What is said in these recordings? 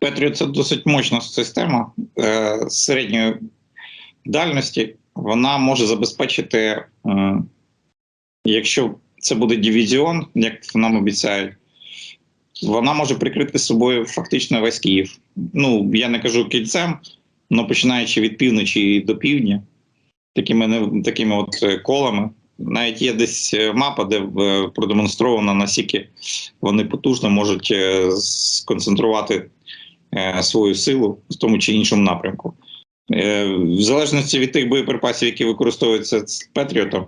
Петріот це досить мощна система е, середньої дальності. Вона може забезпечити, е, якщо це буде дивізіон, як нам обіцяють, вона може прикрити собою фактично весь Київ. Ну, я не кажу кільцем, але починаючи від півночі до півдня, такими, такими от е, колами. Навіть є десь е, мапа, де е, продемонстровано, наскільки вони потужно можуть сконцентрувати свою силу в тому чи іншому напрямку. Е, В залежності від тих боєприпасів, які використовуються з Петріотом,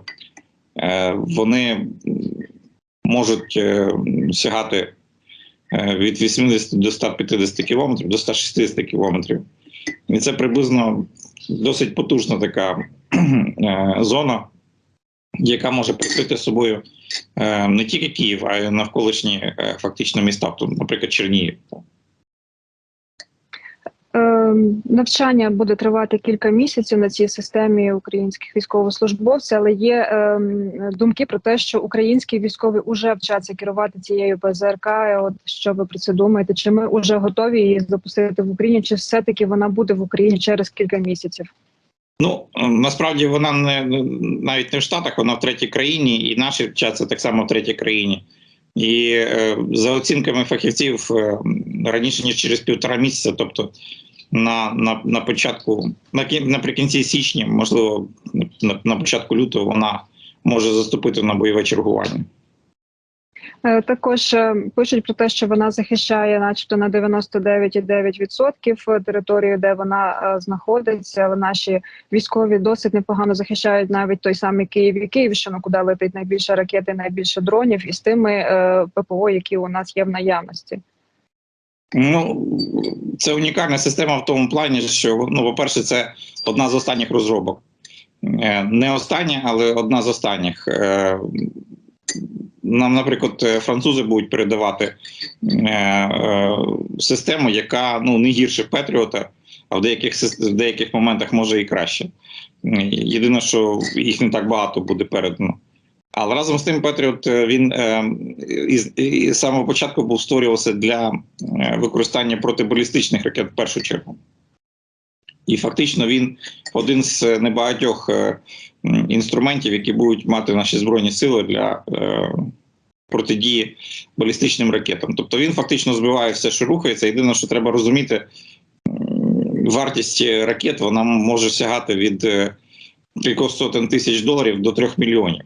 е, вони можуть е, сягати е, від 80 до 150 кілометрів до 160 кілометрів. І це приблизно досить потужна така е, зона, яка може прикрити собою е, не тільки Київ, а й навколишні е, фактично міста, тобто, наприклад, Чернігів. Е, Навчання буде тривати кілька місяців на цій системі українських військовослужбовців, але є е, думки про те, що українські військові вже вчаться керувати цією ПЗРК. От що ви про це думаєте? Чи ми вже готові її запустити в Україні? Чи все таки вона буде в Україні через кілька місяців? Ну насправді вона не навіть не в Штатах, вона в третій країні, і наші вчаться так само в третій країні. І е, за оцінками фахівців е, раніше ніж через півтора місяця, тобто на, на, на початку, на, кі- наприкінці січня, можливо, на, на початку лютого, вона може заступити на бойове чергування. Е, Також е, пишуть про те, що вона захищає, начебто, на 99,9% територію, де вона е, знаходиться. Але наші військові досить непогано захищають навіть той самий Київ і Київщину, куди летить найбільше ракет і найбільше дронів, і з тими е, ППО, які у нас є в наявності. Ну, це унікальна система в тому плані, що ну, по-перше, це одна з останніх розробок. Е, Не остання, але одна з останніх. Е, Нам, наприклад, французи будуть передавати е, систему, яка ну, не гірше Петріота, а в деяких, в деяких моментах може і краще. Єдине, що їх не так багато буде передано. Але разом з тим, Петріот е, він е, із, із самого початку був створювався для е, використання протибалістичних ракет в першу чергу. І фактично він один з небагатьох інструментів, які будуть мати наші збройні сили для протидії балістичним ракетам. Тобто він фактично збиває все, що рухається. Єдине, що треба розуміти, вартість ракет вона може сягати від кількох сотень тисяч доларів до трьох мільйонів.